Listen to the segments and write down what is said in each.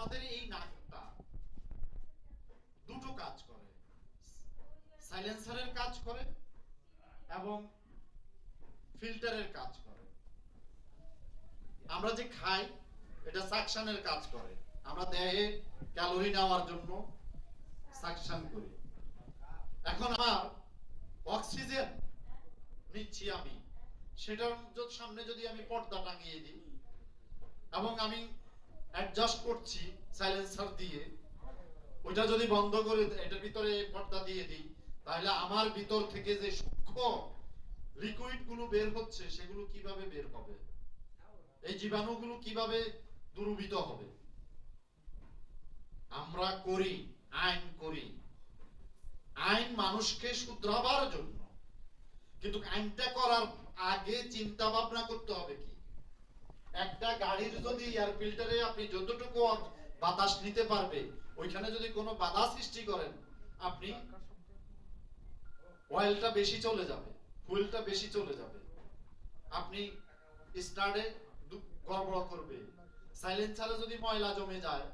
আমাদের এই নাকটা দুটো কাজ করে। সাইলেন্সারের কাজ করে এবং ফিল্টারের কাজ করে। আমরা যে খাই, এটা সাকশনের কাজ করে। আমরা দেহে ক্যালোরি নেওয়ার জন্য সাকশন করি। এখন আমার অক্সিজেন নিচ্ছি আমি। সেটার সামনে যদি আমি পর্দা টাঙিয়ে দিই এবং আমি অ্যাডজাস্ট করছি সাইলেন্সার দিয়ে। ওইটা যদি বন্ধ করে এটার ভিতরে পর্দা দিয়ে দিই, তাহলে আমার ভিতর থেকে যে সূক্ষ্ম লিকুইডগুলো বের হচ্ছে, সেগুলো কীভাবে বের হবে? এই জীবাণুগুলো কীভাবে দূরীভূত হবে? আমরা করি, আইন করি। আইন মানুষকে শুধরাবার জন্য। কিন্তু আইনটা করার আগে চিন্তা ভাবনা করতে হবে কি? একটা গাড়ির যদি এয়ার ফিল্টারে আপনি যতটুকু বাতাস নিতে পারবে, ওইখানে যদি কোনো বাধা সৃষ্টি করেন, আপনি অয়েলটা বেশি চলে যাবে ফুয়েলটা বেশি চলে যাবে। আপনি স্টার্টে গড়বড় করবে। সাইলেন্সারে যদি ময়লা জমে যায়,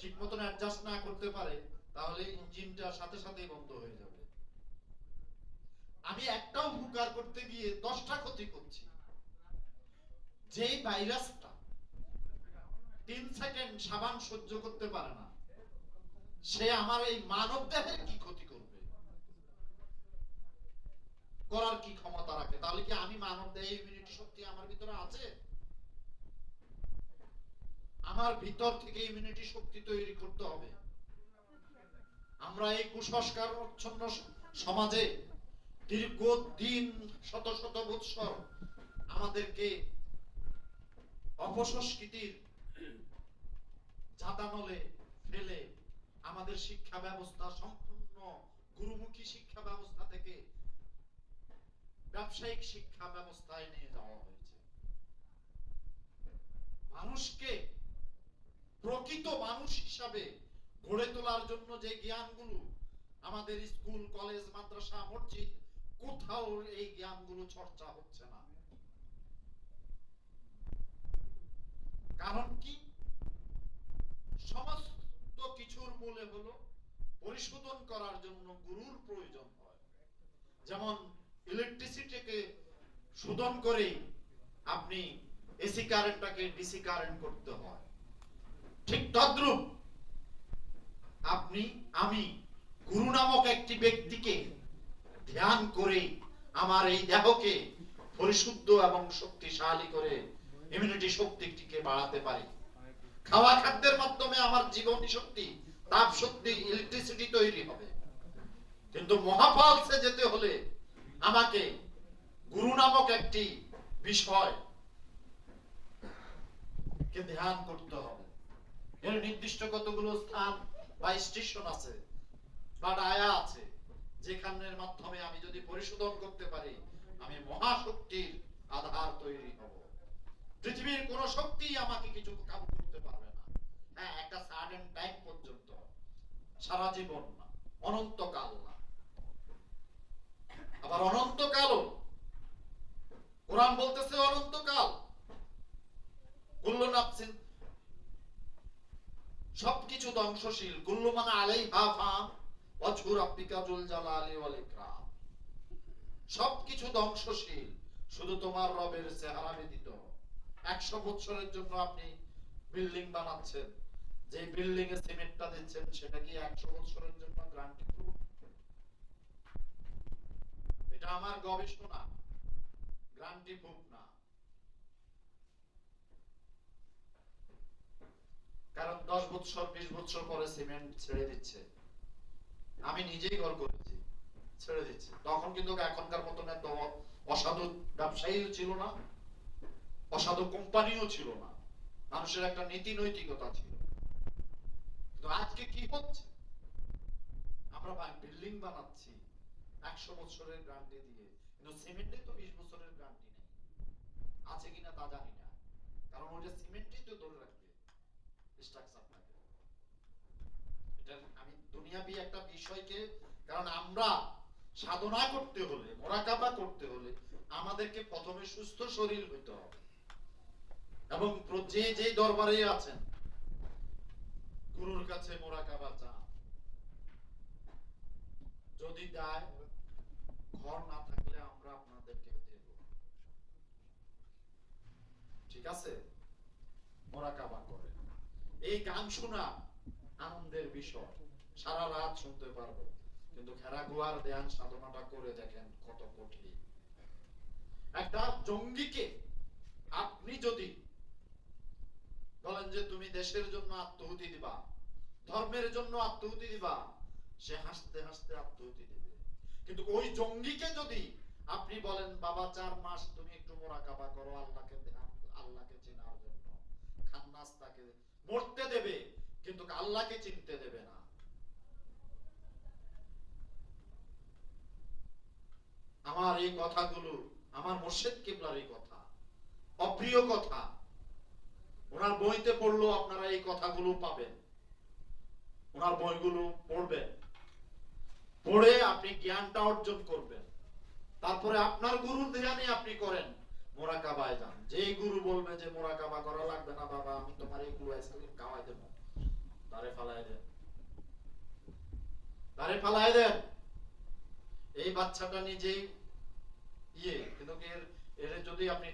ঠিক মতন অ্যাডজাস্ট না করতে পারে, তাহলে ইঞ্জিনটা সাথে সাথেই বন্ধ হয়ে যাবে। আমি একটাও উপকার করতে গিয়ে দশটা ক্ষতি করছি। যেই ভাইরাসটা তিন সেকেন্ড সাবান সহ্য করতে পারে না, সে আমার এই মানব দেহের কি ক্ষতি করবে? করার কি ক্ষমতা রাখে? তাহলে কি আমি মানব দেহে ইমিউনিটি শক্তি আমার ভিতরে আছে? আমার ভিতর থেকে ইমিউনিটি শক্তি তৈরি করতে হবে। আমরা এই কুসংস্কার উচ্ছন্ন সমাজে দীর্ঘদিন, শত শত বৎসর আমাদেরকে অপসংস্কৃতির জাতানলে ফেলে আমাদের শিক্ষা ব্যবস্থা সম্পূর্ণ গুরুমুখী শিক্ষা ব্যবস্থা থেকে ব্যবসায়িক শিক্ষা ব্যবস্থায় নিয়ে যাওয়া হয়েছে। মানুষকে প্রকৃত মানুষ হিসাবে গড়ে তোলার জন্য যে জ্ঞানগুলো আমাদের স্কুল, কলেজ, মাদ্রাসা, মসজিদ, কোথাও এই জ্ঞানগুলো চর্চা হচ্ছে না কারণ কি সমস্ত মূলে হলো, পরিশোধন করার জন্য গুরুর প্রয়োজন হয়। যেমন ইলেকট্রিসিটিকে শোধন করে আপনি এসি কারেন্টটাকে ডিসি কারেন্ট করতে হয়। ঠিক তদ্রূপ আপনি, আমি গুরু নামক একটি ব্যক্তিকে ধ্যান করে আমার এই দেহকে পরিশুদ্ধ এবং শক্তিশালী করে ইমিউনিটি শক্তিটিকে বাড়াতে পারি। খাওয়া খাদ্যের মাধ্যমে আমার জীবনী শক্তি তাপ শক্তি ইলেকট্রিসিটি তৈরি হবে। কিন্তু মহাফলসে যেতে হলে আমাকে গুরু নামক একটি বিষয় কে ধ্যান করতে হবে। এর নির্দিষ্ট কতগুলো স্থান বা স্টেশন আছে বা ডায়া আছে, যেখানের মাধ্যমে আমি যদি পরিশোধন করতে পারি, আমি মহাশক্তির আধার তৈরি হব। পৃথিবীর কোন শক্তি আমাকে কিছু কাবু করতে পারবে না। হ্যাঁ একটা সার্টেন টাইম সারা জীবন না, অনন্তকাল না। আবার অনন্তকালও। কোরআন বলতেছে অনন্তকাল। সবকিছু ধ্বংসশীল কুল্লু মানে আলাই ফাফাম ওয়াজহু রাব্বিকা জুল সবকিছু ধ্বংসশীল, শুধু তোমার রবের চেহারা ব্যতীত। একশো বছরের জন্য আপনি বিল্ডিং বানাচ্ছেন। যে বিল্ডিং এ সিমেন্টটা দিচ্ছেন, সেটা কি একশো বছরের জন্য গ্যারান্টি প্রুফ এটা আমার গবেষণা। গ্যারান্টি প্রুফ না। কারণ দশ বছর বিশ বছর পরে সিমেন্ট ছেড়ে দিচ্ছে। আমি নিজেই ঘর করেছি, ছেড়ে দিচ্ছে। তখন কিন্তু এখনকার মতন এত অসাধু ব্যবসায়ীও ছিল না, অসাধু কোম্পানিও ছিল না। মানুষের একটা নীতি নৈতিকতা ছিল। কিন্তু আজকে কি হচ্ছে? আমরা বিল্ডিং বানাচ্ছি। একশো বছরের দিয়ে। কিন্তু সিমেন্টে তো বিশ বছরের গ্যারান্টি নেই। আছে কিনা তা জানি না। কারণ ওটা সিমেন্টই তো ধরে রাখবে একটা বিষয়কে, কারণ আমরা সাধনা করতে হলে, মোরাকাবা করতে হলে আমাদেরকে প্রথমে সুস্থ শরীর হইতে হবে। এবং যে যে দরবারে আছেন গুরুর কাছে মোরাকাবা চান যদি দেয়, ঘর না থাকলে আমরা আপনাদেরকে দেব। ঠিক আছে? মোরাকাবা করে। এই গান শোনা আনন্দের বিষয়। সারা রাত শুনতে পারব। কিন্তু খেরা গুয়ার ধ্যান সাধনাটা করে দেখেন কত কঠিন। একটা জঙ্গিকে আপনি যদি বলেন যে তুমি দেশের জন্য আত্মহুতি দিবা, ধর্মের জন্য আত্মহুতি দিবা, সে হাসতে হাসতে আত্মহুতি দিবে। কিন্তু ওই জঙ্গিকে যদি আপনি বলেন, বাবা, চার মাস তুমি একটু মোরাকাবা করো, আল্লাহকে আল্লাহকে চেনার জন্য। খান্নাস তাকে মরতে দেবে, কিন্তু আল্লাহকে চিনতে দেবে না। আমার এই কথাগুলো, আমার মোর্শেদ কিবলার এই কথা, অপ্রিয় কথা ওনার বইতে পড়ল আপনারা এই কথাগুলো পাবেন। ওনার বইগুলো পড়বেন। পড়ে আপনি জ্ঞানটা অর্জন করবেন। তারপরে আপনার গুরুর ধ্যানে আপনি করেন, মোরাকাবায় যান। যেই গুরু বলবে যে, মোরাকাবা করা লাগবে না বাবা, আমি তোমার এই গুরু আইসক্রিম তারে ফালাই দেন। তারে ফালাই দেন। এই বাচ্চাটা নিজেই ইয়ে কিন্তু এর যদি আপনি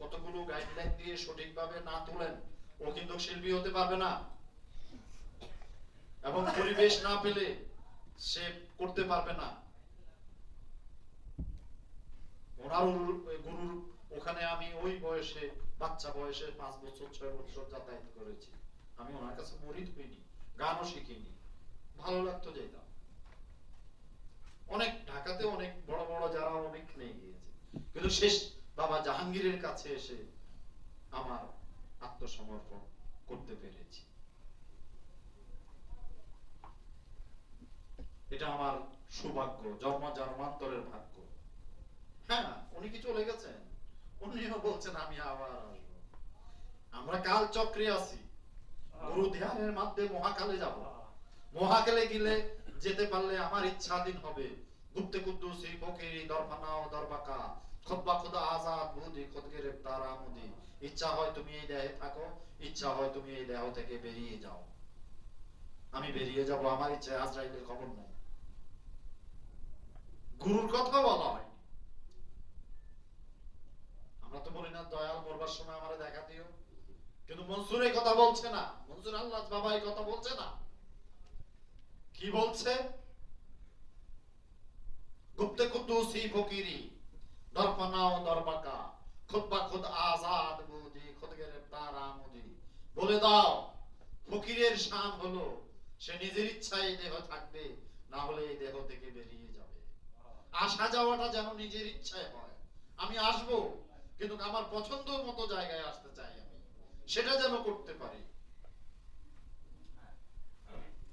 কতগুলো গাইডলাইন দিয়ে সঠিকভাবে না তোলেন, ও কিন্তু শিল্পী হতে পারবে না। এবং পরিবেশ না পেলে সে করতে পারবে না। ওনার গুরুর, ওখানে আমি ওই বয়সে, বাচ্চা বয়সে পাঁচ বছর, ছয় বছর যাতায়াত করেছি। আমি ওনার কাছে মরিদ হইনি, গানও শিখিনি। ভালো লাগতো যেতাম। অনেক, ঢাকাতে অনেক বড় বড় যারা অনেক নিয়ে গিয়েছে কিন্তু শেষ বাবা জাহাঙ্গীরের কাছে এসে আমার আত্মসমর্পণ করতে পেরেছি। এটা আমার সৌভাগ্য, জন্ম জন্মান্তরের ভাগ্য। হ্যাঁ উনি কি চলে গেছেন? উনিও বলছেন, আমি আবার আসব। আমরা কাল চক্রে আছি। গুরু ধ্যানের মাধ্যমে মহাকালে যাব। মহাকালে গেলে যেতে পারলে আমার ইচ্ছাধীন হবে। গুপ্তে কুদ্দুসি ফকিরি দরফানা ও দরবাকা খোদবা খোদা আজাদ বুদি খোদ গ্রেফতার আমুদি। ইচ্ছা হয় তুমি এই দেহে থাকো, ইচ্ছা হয় তুমি এই দেহ থেকে বেরিয়ে যাও। আমি বেরিয়ে যাব, আমার ইচ্ছা আজরাইলের খবর নেই। গুরুর কথা বলা হয় আমরা তো বলি না, দয়াল মরবার সময় আমারে দেখা দিও। কিন্তু মনসুর এই কথা বলছে না। মনসুর আল্লাহ বাবা এই কথা বলছে না। কি বলছে? গুপ্তে কুদ্দুসি ফকিরি। দরফানা ও দরবাকা খুদবা খুদ আজাদ খুদ গ্রেফতার আমুদি বলে দাও, ফকিরের শান হলো, সে নিজের ইচ্ছায় দেহ থাকবে, না হলে এই দেহ থেকে বেরিয়ে যাবে। আসা যাওয়াটা যেন নিজের ইচ্ছায় হয়। আমি আসব, কিন্তু আমার পছন্দ মতো জায়গায় আসতে চাই আমি। সেটা যেন করতে পারি।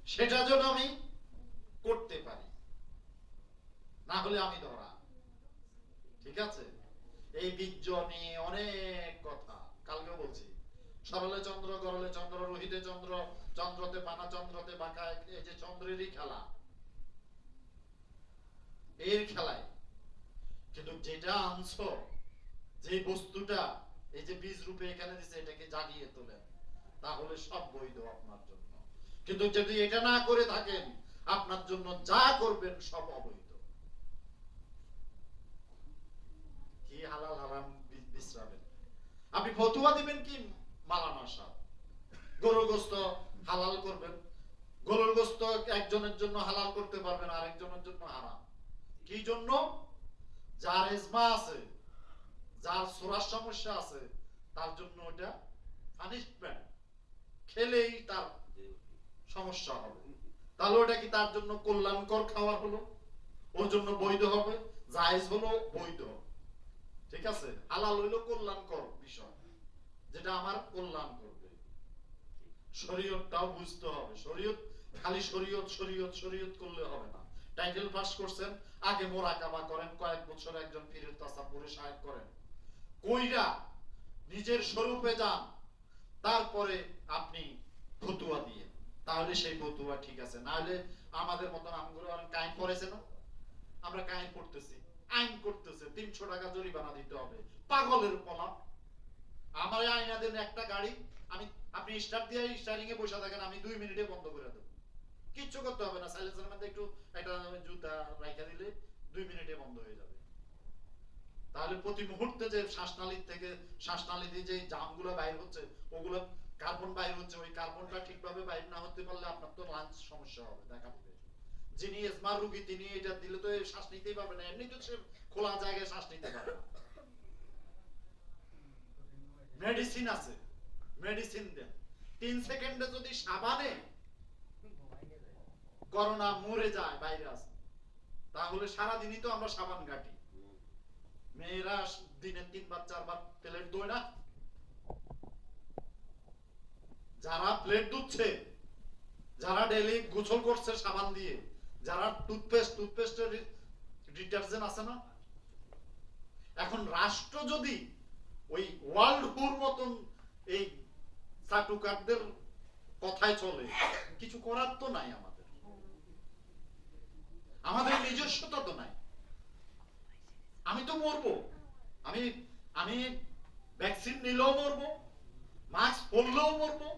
সেটা যেন আমি করতে পারি। না হলে আমি ধরা। ঠিক আছে? এই বীর্য নিয়ে অনেক কথা। কালকে বলছি। সরলে চন্দ্র, গরলে চন্দ্র, রোহিতে চন্দ্র, চন্দ্রতে পানা, চন্দ্রতে বাঁকা এই যে চন্দ্রেরই খেলা। এর খেলায়। কিন্তু যেটা আনছো যে বস্তুটা, এই যে বীজ রূপে এখানে দিছে, এটাকে জাগিয়ে তোলেন তাহলে সব বৈধ আপনার জন্য। কিন্তু যদি এটা না করে থাকেন, আপনার জন্য যা করবেন সব অবৈধ। কি হালাল হারাম বি- বিশ্রামের? আপনি ফতুয়া দিবেন কি মালানা সাহ গরুর গোস্ত হালাল করবেন। গরুর গোস্ত একজনের জন্য হালাল করতে পারবেন, আরেকজনের জন্য হারাম। কি জন্য? যার এজমা আছে, যার সোরার সমস্যা আছে, তার জন্য ওটা পানিশমেন্ট খেলেই তার সমস্যা হবে। তাহলে ওটা কি তার জন্য কল্যাণকর খাবার হলো? ওর জন্য বৈধ হবে? জায়েজ হলো, বৈধ ঠিক আছে? হালাল হইল কল্যাণকর বিষয়, যেটা আমার কল্যাণ করবে। শরীয়তটাও বুঝতে হবে। শরীয়ত, খালি শরীয়ত শরীয়ত শরীয়ত করলে হবে না। টাইটেল পাস করছেন, আগে মোরাকাবা করেন, কয়েক বছর একজন পীরের তাসাব্বুরে সাহেব করেন। কইরা নিজের স্বরূপে যান, তারপরে আপনি ফতুয়া দিয়ে। তাহলে সেই ফতুয়া ঠিক আছে। না হলে আমাদের মতন আমগুলো কাইন পড়েছে না? আমরা কাইন পড়তেছি আইন করতেছে, তিনশো টাকা জরিমানা দিতে হবে। পাগলের পলাপ আমার আয়না দেন একটা গাড়ি, আমি, আপনি স্টার্ট দিয়ে স্টারিং এ বসে থাকেন, আমি দুই মিনিটে বন্ধ করে দেবো। কিচ্ছু করতে হবে না সাইলেন্সের মধ্যে একটু একটা জুতা রাখা দিলে দুই মিনিটে বন্ধ হয়ে যাবে। তাহলে প্রতি মুহূর্তে যে শ্বাসনালীর থেকে, শ্বাসনালী দিয়ে যে জামগুলো বাইর হচ্ছে, ওগুলো কার্বন বাইর হচ্ছে, ওই কার্বনটা ঠিকভাবে বাইর না হতে পারলে আপনার তো লাঞ্চ সমস্যা হবে, দেখা দিবে যিনি এসমার রোগী, তিনি এটা দিলে তো শ্বাস নিতেই পারবে না। এমনি তো সে খোলা জায়গায় শ্বাস নিতে পারে মেডিসিন আছে। মেডিসিন দেন। তিন সেকেন্ডে যদি সাবানে করোনা মরে যায়, ভাইরাস, তাহলে সারাদিনই তো আমরা সাবান ঘাটি। মেয়েরা দিনে তিনবার, চারবার প্লেট ধোয় না। যারা প্লেট ধুচ্ছে যারা ডেলি গোসল করছে সাবান দিয়ে যারা টুথপেস্ট টুথপেস্টের ডিটারজেন্ট আছে না, এখন রাষ্ট্র যদি ওই ওয়ার্ল্ড হুর মতন এই চাটুকারদের কথায় চলে, কিছু করার তো নাই আমাদের। আমাদের নিজস্বতা তো নাই। আমি তো মরবো। আমি আমি ভ্যাকসিন নিলেও মরবো মাস্ক পরলেও মরবো।